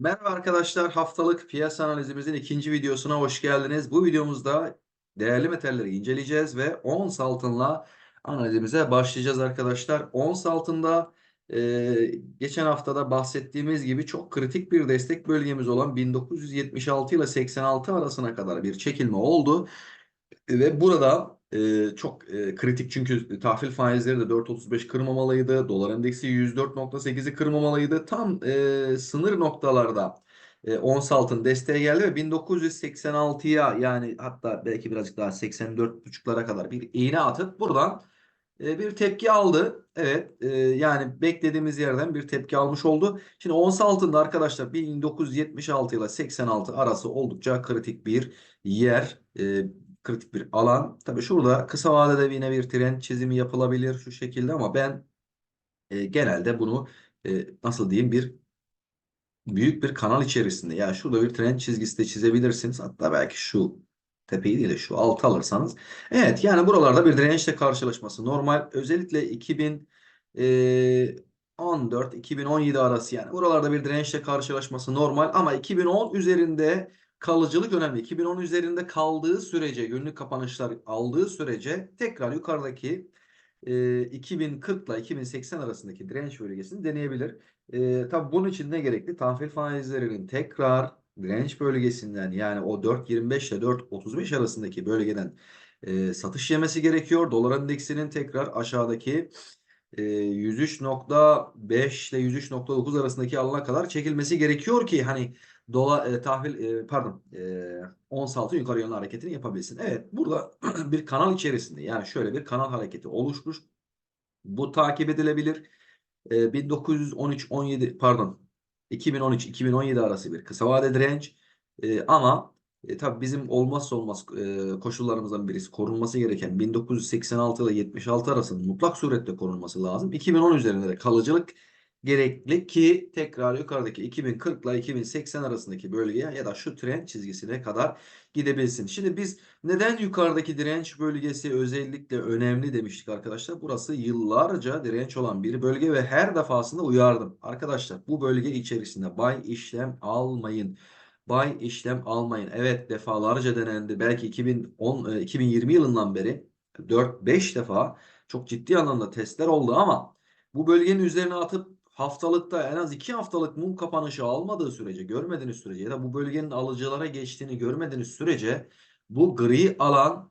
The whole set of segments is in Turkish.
Merhaba arkadaşlar, haftalık piyasa analizimizin ikinci videosuna hoş geldiniz. Bu videomuzda değerli metalleri inceleyeceğiz ve ons altınla analizimize başlayacağız arkadaşlar. Ons altında e, geçen haftada bahsettiğimiz gibi çok kritik bir destek bölgemiz olan 1976 ile 86 arasına kadar bir çekilme oldu. Ve burada e, çok e, kritik çünkü tahvil faizleri de 4.35 kırmamalıydı. Dolar endeksi 104.8'i kırmamalıydı. Tam e, sınır noktalarda e, ons altın desteğe geldi ve 1986'ya yani hatta belki birazcık daha 84.5'lara kadar bir iğne atıp buradan e, bir tepki aldı. Evet e, yani beklediğimiz yerden bir tepki almış oldu. Şimdi ons altında arkadaşlar 1976 ile 86 arası oldukça kritik bir yer. E, kritik bir alan. Tabii şurada kısa vadede yine bir trend çizimi yapılabilir şu şekilde ama ben e, genelde bunu e, nasıl diyeyim bir büyük bir kanal içerisinde yani şurada bir trend çizgisi de çizebilirsiniz. Hatta belki şu tepeyi değil de şu altı alırsanız. Evet yani buralarda bir dirençle karşılaşması normal. Özellikle 2014-2017 arası yani buralarda bir dirençle karşılaşması normal ama 2010 üzerinde kalıcılık önemli. 2010 üzerinde kaldığı sürece günlük kapanışlar aldığı sürece tekrar yukarıdaki e, 2040 ile 2080 arasındaki direnç bölgesini deneyebilir. E, tabii bunun için ne gerekli? Tahvil faizlerinin tekrar direnç bölgesinden yani o 4.25 ile 4.35 arasındaki bölgeden e, satış yemesi gerekiyor. Dolar endeksinin tekrar aşağıdaki e, 103.5 ile 103.9 arasındaki alana kadar çekilmesi gerekiyor ki hani dola e, tahvil e, pardon e, ons altı yukarı yönlü hareketini yapabilsin. Evet burada bir kanal içerisinde yani şöyle bir kanal hareketi oluşmuş. Bu takip edilebilir. E, 1913 17 pardon 2013 2017 arası bir kısa vade direnç. E, ama e, tabii bizim olmazsa olmaz e, koşullarımızdan birisi korunması gereken 1986 ile 76 arasında mutlak surette korunması lazım. 2010 üzerinde de kalıcılık gerekli ki tekrar yukarıdaki 2040 ile 2080 arasındaki bölgeye ya da şu trend çizgisine kadar gidebilsin. Şimdi biz neden yukarıdaki direnç bölgesi özellikle önemli demiştik arkadaşlar. Burası yıllarca direnç olan bir bölge ve her defasında uyardım. Arkadaşlar bu bölge içerisinde buy işlem almayın. Buy işlem almayın. Evet defalarca denendi. Belki 2010 2020 yılından beri 4-5 defa çok ciddi anlamda testler oldu ama bu bölgenin üzerine atıp haftalıkta en az iki haftalık mum kapanışı almadığı sürece görmediğiniz sürece ya da bu bölgenin alıcılara geçtiğini görmediğiniz sürece bu gri alan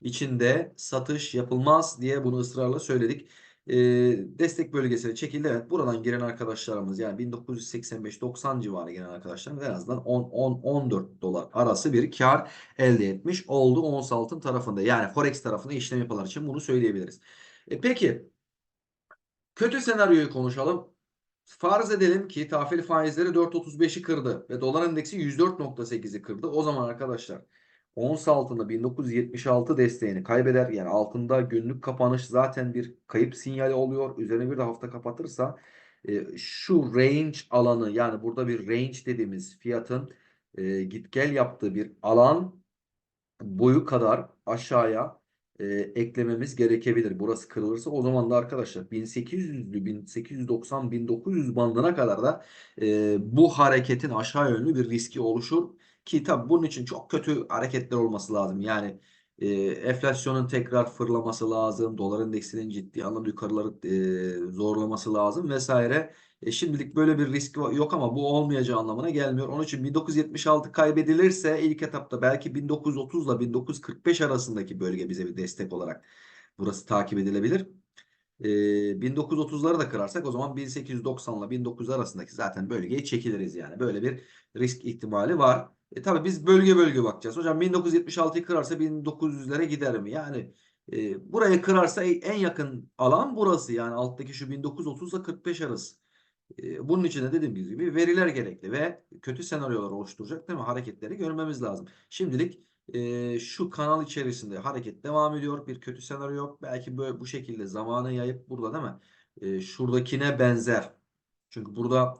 içinde satış yapılmaz diye bunu ısrarla söyledik. Ee, destek bölgesine çekildi. Evet buradan giren arkadaşlarımız yani 1985-90 civarı giren arkadaşlarımız en azından 10-14 dolar arası bir kar elde etmiş oldu ons altın tarafında. Yani forex tarafında işlem yapanlar için bunu söyleyebiliriz. E, peki kötü senaryoyu konuşalım. Farz edelim ki tahvil faizleri 4.35'i kırdı ve dolar endeksi 104.8'i kırdı. O zaman arkadaşlar ons altında 1976 desteğini kaybeder. Yani altında günlük kapanış zaten bir kayıp sinyali oluyor. Üzerine bir de hafta kapatırsa e, şu range alanı yani burada bir range dediğimiz fiyatın e, git gel yaptığı bir alan boyu kadar aşağıya e, eklememiz gerekebilir. Burası kırılırsa o zaman da arkadaşlar 1800'lü 1890 1900 bandına kadar da e, bu hareketin aşağı yönlü bir riski oluşur ki tabi bunun için çok kötü hareketler olması lazım. Yani e, enflasyonun tekrar fırlaması lazım. Dolar endeksinin ciddi anlamda yukarıları e, zorlaması lazım vesaire. E, şimdilik böyle bir risk yok ama bu olmayacağı anlamına gelmiyor. Onun için 1976 kaybedilirse ilk etapta belki 1930 ile 1945 arasındaki bölge bize bir destek olarak burası takip edilebilir. E, 1930'ları da kırarsak o zaman 1890 ile 1900 arasındaki zaten bölgeye çekiliriz yani. Böyle bir risk ihtimali var. E tabii biz bölge bölge bakacağız. Hocam 1976'yı kırarsa 1900'lere gider mi? Yani e, burayı kırarsa en yakın alan burası. Yani alttaki şu 1930 ile 45 arası. E, bunun için de dediğim gibi veriler gerekli ve kötü senaryolar oluşturacak değil mi? Hareketleri görmemiz lazım. Şimdilik e, şu kanal içerisinde hareket devam ediyor. Bir kötü senaryo yok. Belki böyle bu şekilde zamanı yayıp burada değil mi? E, şuradakine benzer. Çünkü burada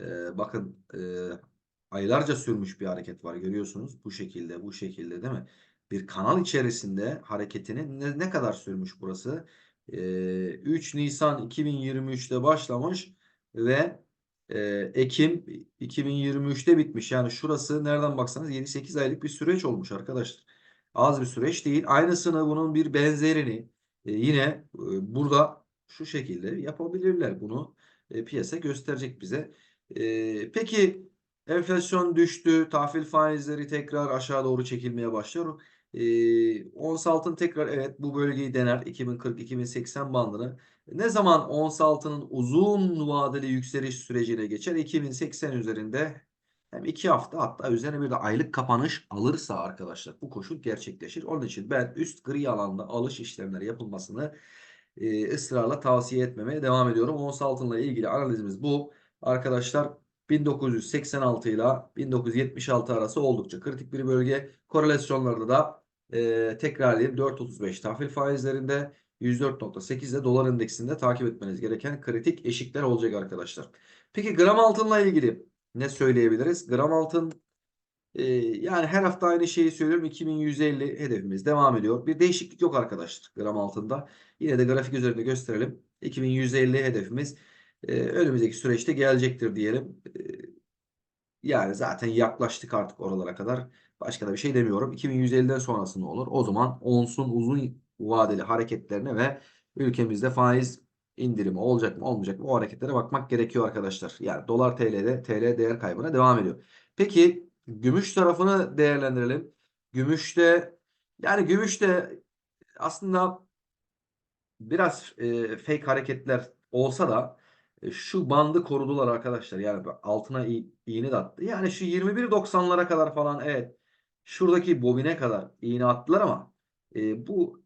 e, bakın e, aylarca sürmüş bir hareket var görüyorsunuz. Bu şekilde bu şekilde değil mi? Bir kanal içerisinde hareketini ne, ne kadar sürmüş burası? E, 3 Nisan 2023'te başlamış ve e, Ekim 2023'te bitmiş. Yani şurası nereden baksanız 7-8 aylık bir süreç olmuş arkadaşlar. Az bir süreç değil. Aynısını bunun bir benzerini e, yine e, burada şu şekilde yapabilirler. Bunu e, piyasa gösterecek bize. E, peki enflasyon düştü. Tahvil faizleri tekrar aşağı doğru çekilmeye başlıyor. E, ons altın tekrar evet bu bölgeyi dener. 2040-2080 bandını. Ne zaman ons altının uzun vadeli yükseliş sürecine geçer? 2080 üzerinde hem iki hafta hatta üzerine bir de aylık kapanış alırsa arkadaşlar bu koşul gerçekleşir. Onun için ben üst gri alanda alış işlemleri yapılmasını e, ısrarla tavsiye etmemeye devam ediyorum. Ons altınla ilgili analizimiz bu. Arkadaşlar 1986 ile 1976 arası oldukça kritik bir bölge. Korelasyonlarda da e, tekrarlayayım 4.35 tahvil faizlerinde 104.8'de dolar endeksinde takip etmeniz gereken kritik eşikler olacak arkadaşlar. Peki gram altınla ilgili ne söyleyebiliriz? Gram altın e, yani her hafta aynı şeyi söylüyorum. 2150 hedefimiz devam ediyor. Bir değişiklik yok arkadaşlar gram altında. Yine de grafik üzerinde gösterelim. 2150 hedefimiz e, önümüzdeki süreçte gelecektir diyelim. E, yani zaten yaklaştık artık oralara kadar. Başka da bir şey demiyorum. 2150'den sonrası ne olur? O zaman onsun uzun vadeli hareketlerine ve ülkemizde faiz indirimi olacak mı olmayacak mı o hareketlere bakmak gerekiyor arkadaşlar. Yani dolar TL'de TL değer kaybına devam ediyor. Peki gümüş tarafını değerlendirelim. Gümüşte yani gümüşte aslında biraz e, fake hareketler olsa da şu bandı korudular arkadaşlar. Yani altına iğne de attı. Yani şu 21.90'lara kadar falan evet şuradaki bobine kadar iğne attılar ama e, bu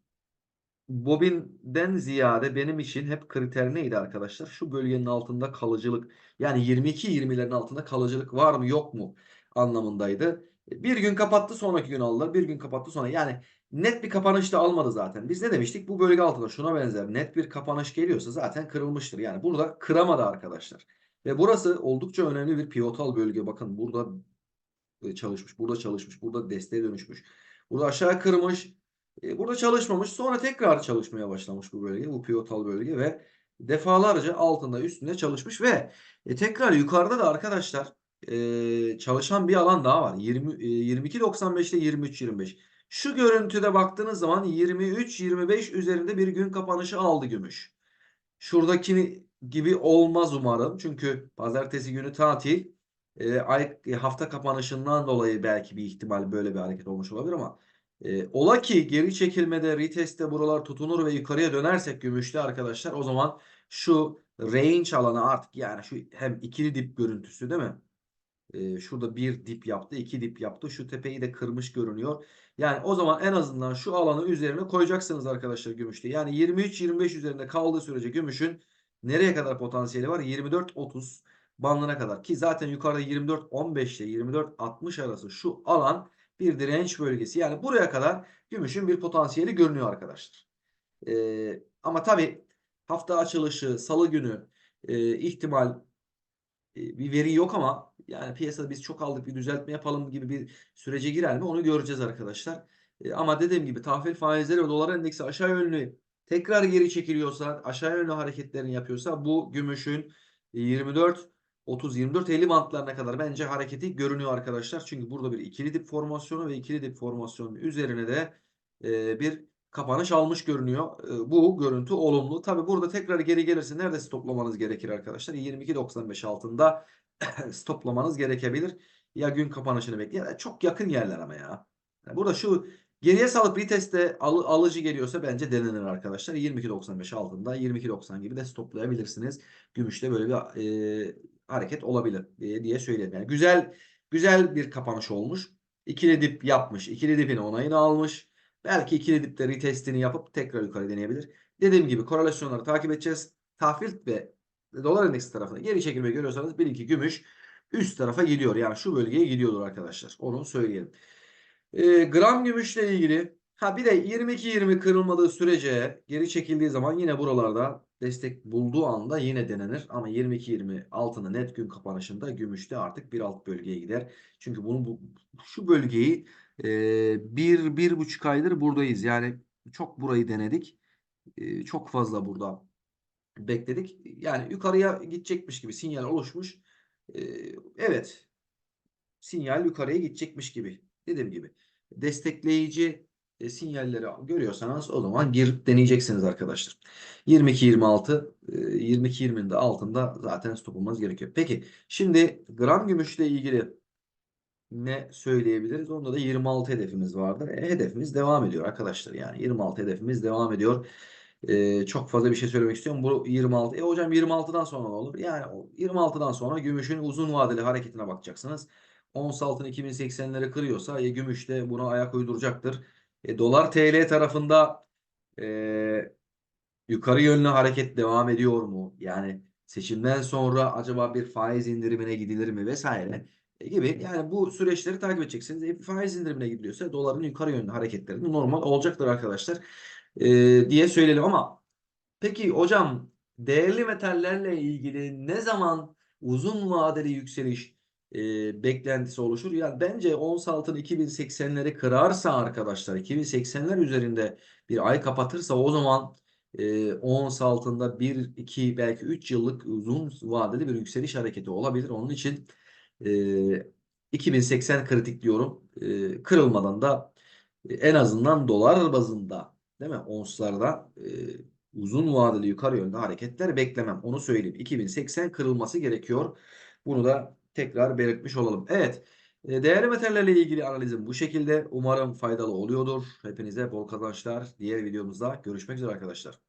bobinden ziyade benim için hep kriter neydi arkadaşlar? Şu bölgenin altında kalıcılık. Yani 22-20'lerin altında kalıcılık var mı yok mu anlamındaydı. Bir gün kapattı sonraki gün aldılar. Bir gün kapattı sonra. Yani net bir kapanış da almadı zaten. Biz ne demiştik? Bu bölge altında şuna benzer net bir kapanış geliyorsa zaten kırılmıştır. Yani burada kıramadı arkadaşlar. Ve burası oldukça önemli bir pivotal bölge. Bakın burada çalışmış, burada çalışmış, burada desteğe dönüşmüş. Burada aşağı kırmış. E, burada çalışmamış. Sonra tekrar çalışmaya başlamış bu bölge. Bu pivotal bölge ve defalarca altında üstünde çalışmış ve e, tekrar yukarıda da arkadaşlar e, çalışan bir alan daha var. 20, e, 22.95 ile 23.25. Şu görüntüde baktığınız zaman 23-25 üzerinde bir gün kapanışı aldı gümüş. Şuradaki gibi olmaz umarım. Çünkü pazartesi günü tatil. E, ay, hafta kapanışından dolayı belki bir ihtimal böyle bir hareket olmuş olabilir ama e, ola ki geri çekilmede reteste buralar tutunur ve yukarıya dönersek gümüşte arkadaşlar o zaman şu range alanı artık yani şu hem ikili dip görüntüsü değil mi? Şurada bir dip yaptı, iki dip yaptı. Şu tepeyi de kırmış görünüyor. Yani o zaman en azından şu alanı üzerine koyacaksınız arkadaşlar gümüşte. Yani 23-25 üzerinde kaldığı sürece gümüşün nereye kadar potansiyeli var? 24-30 bandına kadar. Ki zaten yukarıda 24-15 ile 24-60 arası şu alan bir direnç bölgesi. Yani buraya kadar gümüşün bir potansiyeli görünüyor arkadaşlar. Ee, ama tabii hafta açılışı, salı günü e, ihtimal bir veri yok ama yani piyasada biz çok aldık bir düzeltme yapalım gibi bir sürece girer mi onu göreceğiz arkadaşlar. Ama dediğim gibi tahvil faizleri ve dolar endeksi aşağı yönlü tekrar geri çekiliyorsa aşağı yönlü hareketlerini yapıyorsa bu gümüşün 24 30-24-50 bantlarına kadar bence hareketi görünüyor arkadaşlar. Çünkü burada bir ikili dip formasyonu ve ikili dip formasyonun üzerine de bir kapanış almış görünüyor. E, bu görüntü olumlu. Tabi burada tekrar geri gelirse nerede stoplamanız gerekir arkadaşlar? 22.95 altında stoplamanız gerekebilir. Ya gün kapanışını bekleyin. Çok yakın yerler ama ya. Burada şu geriye salıp reteste al, alıcı geliyorsa bence denenir arkadaşlar. 22.95 altında 22.90 gibi de stoplayabilirsiniz. Gümüşte böyle bir e, hareket olabilir diye, diye söyleyeyim. Yani güzel güzel bir kapanış olmuş. İkili dip yapmış. İkili dipin onayını almış. Belki ikili dipte retestini yapıp tekrar yukarı deneyebilir. Dediğim gibi korelasyonları takip edeceğiz. Tahvil ve dolar endeksi tarafına geri çekilme görüyorsanız bilin ki gümüş üst tarafa gidiyor. Yani şu bölgeye gidiyordur arkadaşlar. Onu söyleyelim. E, gram gümüşle ilgili ha bir de 22-20 kırılmadığı sürece geri çekildiği zaman yine buralarda destek bulduğu anda yine denenir. Ama 22-20 altında net gün kapanışında gümüşte artık bir alt bölgeye gider. Çünkü bunu bu, şu bölgeyi e, bir, bir buçuk aydır buradayız. Yani çok burayı denedik. E, çok fazla burada bekledik. Yani yukarıya gidecekmiş gibi sinyal oluşmuş. Ee, evet sinyal yukarıya gidecekmiş gibi. Dediğim gibi destekleyici e, sinyalleri görüyorsanız o zaman girip deneyeceksiniz arkadaşlar. 22-26 e, 22-20'nin de altında zaten stop olmanız gerekiyor. Peki şimdi gram gümüşle ilgili ne söyleyebiliriz? Onda da 26 hedefimiz vardır. E, hedefimiz devam ediyor arkadaşlar. Yani 26 hedefimiz devam ediyor. E, çok fazla bir şey söylemek istiyorum. Bu 26. E hocam 26'dan sonra ne olur? Yani o 26'dan sonra gümüşün uzun vadeli hareketine bakacaksınız. Ons altın 2080'leri kırıyorsa e, gümüş de buna ayak uyduracaktır. E, dolar TL tarafında e, yukarı yönlü hareket devam ediyor mu? Yani seçimden sonra acaba bir faiz indirimine gidilir mi vesaire gibi. Yani bu süreçleri takip edeceksiniz. E, faiz indirimine gidiliyorsa doların yukarı yönlü hareketleri normal olacaktır arkadaşlar. E, diye söyleyelim ama peki hocam değerli metallerle ilgili ne zaman uzun vadeli yükseliş e, beklentisi oluşur? Yani bence ons altın 2080'leri kırarsa arkadaşlar 2080'ler üzerinde bir ay kapatırsa o zaman e, ons altında 1, 2 belki 3 yıllık uzun vadeli bir yükseliş hareketi olabilir. Onun için e, 2080 kritik diyorum. E, kırılmadan da e, en azından dolar bazında değil mi? Onslarda e, uzun vadeli yukarı yönde hareketler beklemem. Onu söyleyeyim. 2080 kırılması gerekiyor. Bunu da tekrar belirtmiş olalım. Evet. e, Değerli metallerle ilgili analizim bu şekilde. Umarım faydalı oluyordur. Hepinize bol kazançlar. Diğer videomuzda görüşmek üzere arkadaşlar.